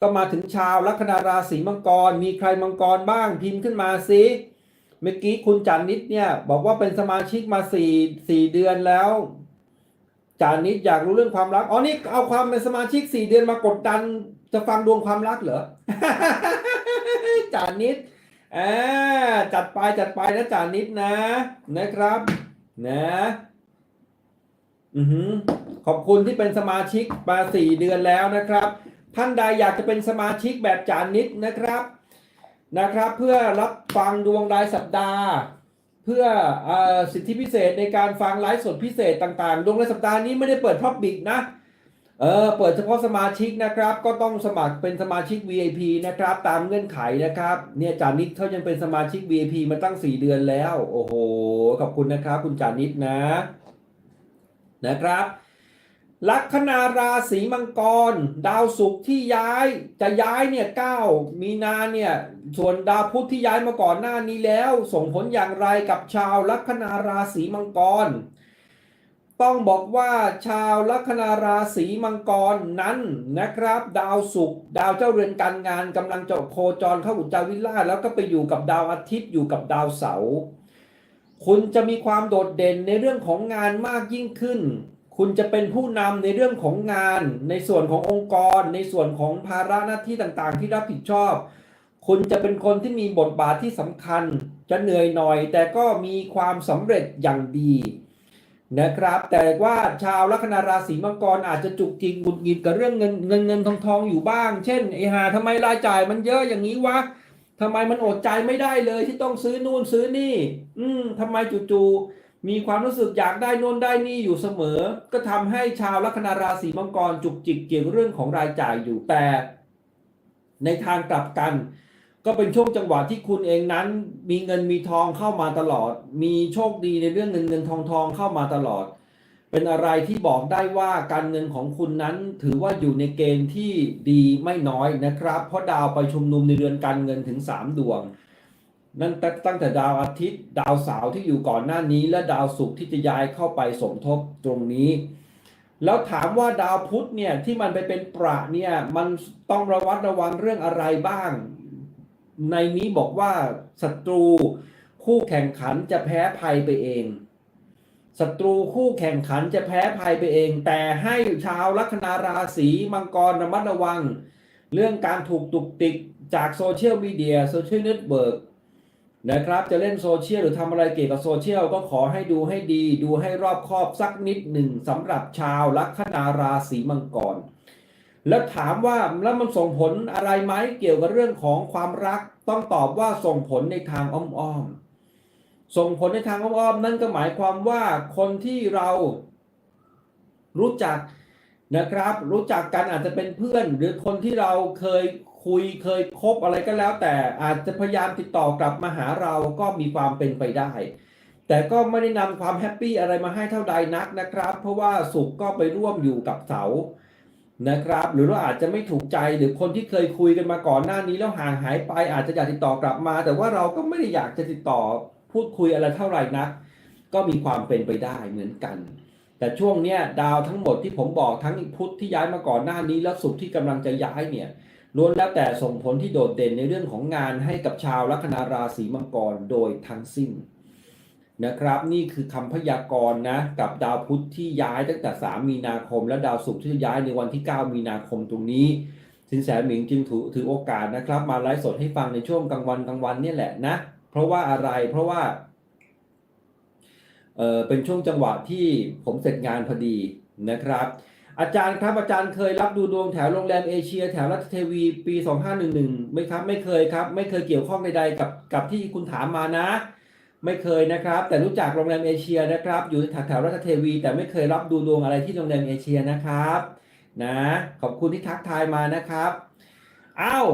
ก็มาถึงชาวลัคนาราศีมังกร มีใครมังกรบ้างพิมพ์ขึ้นมาสิเมื่อกี้คุณจันนิดเนี่ยบอกว่าเป็นสมาชิกมาสี่สี่เดือนแล้วจานิดอยากรู้เรื่องความรักอ๋อนี่เอาความเป็นสมาชิกสี่เดือนมากดดัน จะฟังดวงความรักเหรอจานิดอ่าจัดไปจัดไปนะจานิดนะนะครับ นะอือหือขอบคุณที่เป็นสมาชิกมาสี่เดือนแล้วนะครับ ท่านใดอยากจะเป็นสมาชิกแบบจานิดนะครับนะครับ เพื่อรับฟังดวงรายสัปดาห์ เพื่อเออสิทธิพิเศษในการฟังไลฟ์สดพิเศษต่างๆ ดวงรายสัปดาห์นี้ไม่ได้เปิดพับบิกนะเออเปิดเฉพาะสมาชิกนะครับ ก็ต้องสมัครเป็นสมาชิก VIP นะครับ ตามเงื่อนไขนะครับ เนี่ยจานิดเขายังเป็นสมาชิก VIP มาตั้ง 4 เดือนแล้ว โอ้โหขอบคุณนะครับ คุณจานิดนะ นะครับ ลัคนาราศีมังกร ดาวศุกร์ที่ย้ายจะย้ายเนี่ย9มีนาเนี่ยส่วนดาวพุธที่ย้ายมาก่อนหน้านี้แล้ว ส่งผลอย่างไรกับชาวลัคนาราศีมังกร ต้องบอกว่าชาวลัคนาราศีมังกรนั้นนะครับ ดาวศุกร์ดาวเจ้าเรือนการงานกำลังจะโคจรเข้าอุจจาวิลาแล้วก็ไปอยู่กับดาวอาทิตย์อยู่กับดาวเสาร์คุณจะมีความโดดเด่นในเรื่องของงานมากยิ่งขึ้น คุณจะเป็นผู้นำในเรื่องของงาน ในส่วนขององค์กร ในส่วนของภาระหน้าที่ต่างๆ ที่รับผิดชอบ คุณจะเป็นคนที่มีบทบาทที่สำคัญ จะเหนื่อยหน่อย แต่ก็มีความสำเร็จอย่างดีนะครับ แต่ว่าชาวลัคนาราศีมังกรอาจจะจุกจิกหงุดหงิดกับเรื่องเงินเงินเงินทองทองอยู่บ้าง เช่นไอ้หาทำไมรายจ่ายมันเยอะอย่างนี้วะทำไมมันอดใจไม่ได้เลยที่ต้องซื้อนู่นซื้อนี่ อืมทำไมจู่ๆ มีความรู้สึกอยากได้น่นได้นี่อยู่เสมอ ก็ทำให้ชาวลัคนาราศีมังกรจุกจิกเกี่ยวกับเรื่องของรายจ่ายอยู่แต่ ในทางกลับกัน ก็เป็นช่วงจังหวะที่คุณเองนั้น มีเงินมีทองเข้ามาตลอด มีโชคดีในเรื่องเงินเงินทองทองเข้ามาตลอด เป็นอะไรที่บอกได้ว่าการเงินของคุณนั้นถือว่าอยู่ในเกณฑ์ที่ดีไม่น้อยนะครับ เพราะดาวไปชุมนุมในเรือนการเงินถึง 3 ดวง นั่นตั้งแต่ดาวอาทิตย์ ดาวเสาร์ที่อยู่ก่อนหน้านี้ และดาวศุกร์ที่จะย้ายเข้าไปสมทบตรงนี้ แล้วถามว่าดาวพุธเนี่ยที่มันไปเป็นประเนี่ยมันต้องระวัดระวังเรื่องอะไรบ้าง ในนี้บอกว่าศัตรูคู่แข่งขันจะแพ้ภัยไปเองศัตรูคู่แข่งขันจะแพ้ภัยไปเอง แต่ให้ชาวลัคนาราศีมังกรระมัดระวัง เรื่องการถูกตุกติกจากโซเชียลมีเดียโซเชียลเน็ตเวิร์ก นะครับจะเล่นโซเชียลหรือทำอะไรเกี่ยวกับโซเชียลก็ขอให้ดูให้ดี ดูให้รอบคอบสักนิดหนึ่งสำหรับชาวลัคนาราศีมังกร แล้วถามว่าแล้วมันส่งผลอะไรไหมเกี่ยวกับเรื่องของความรัก ต้องตอบว่าส่งผลในทางอ้อมๆส่งผลในทางอ้อมๆนั่นก็หมายความว่าคนที่เรารู้จัก นะครับ รู้จักกันอาจจะเป็นเพื่อน หรือคนที่เราเคยคุยเคยคบอะไรก็แล้ว แต่อาจจะพยายามติดต่อกลับมาหาเราก็มีความเป็นไปได้ แต่ก็ไม่ได้นำความแฮปปี้อะไรมาให้เท่าใดนักนะครับ เพราะว่าสุขก็ไปร่วมอยู่กับเสานะครับ หรือว่าอาจจะไม่ถูกใจหรือคนที่เคยคุยกันมาก่อนหน้านี้แล้วห่างหายไป อาจจะอยากติดต่อกลับมา แต่ว่าเราก็ไม่ได้อยากจะติดต่อพูดคุยอะไรเท่าไหร่นัก ก็มีความเป็นไปได้เหมือนกัน แต่ช่วงเนี้ยดาวทั้งหมดที่ผมบอกทั้งพุธที่ย้ายมาก่อนหน้านี้แล้วศุกร์ที่กำลังจะย้ายเนี่ยล้วนแล้วแต่ส่งผลที่โดดเด่นในเรื่องของงานให้กับชาวลัคนาราศีมังกรโดยทั้งสิ้นนะครับนี่คือคำพยากรณ์นะกับดาวพุธที่ย้ายตั้งแต่ 3 มีนาคม และดาวศุกร์ที่จะย้ายในวันที่ 9 มีนาคมตรงนี้ สินแสหมิงจึงถือถือโอกาสนะครับ มาไลฟ์สดให้ฟังในช่วงกลางวันกลางวันเนี่ยแหละนะ เพราะว่าอะไรเพราะว่า เออเป็นช่วงจังหวะที่ผมเสร็จงานพอดีนะครับ อาจารย์ครับอาจารย์เคยรับดูดวงแถวโรงแรมเอเชีย แถวรัชเทวีปี 2511ไหมครับไม่เคยครับ ไม่เคยเกี่ยวข้องใดๆกับกับที่คุณถามมานะ ไม่เคยนะครับ แต่รู้จักโรงแรมเอเชียนะครับ อยู่แถวแถวรัชเทวี แต่ไม่เคยรับดูดวงอะไรที่โรงแรมเอเชียนะครับ นะ ขอบคุณที่ทักทายมานะครับอ้าว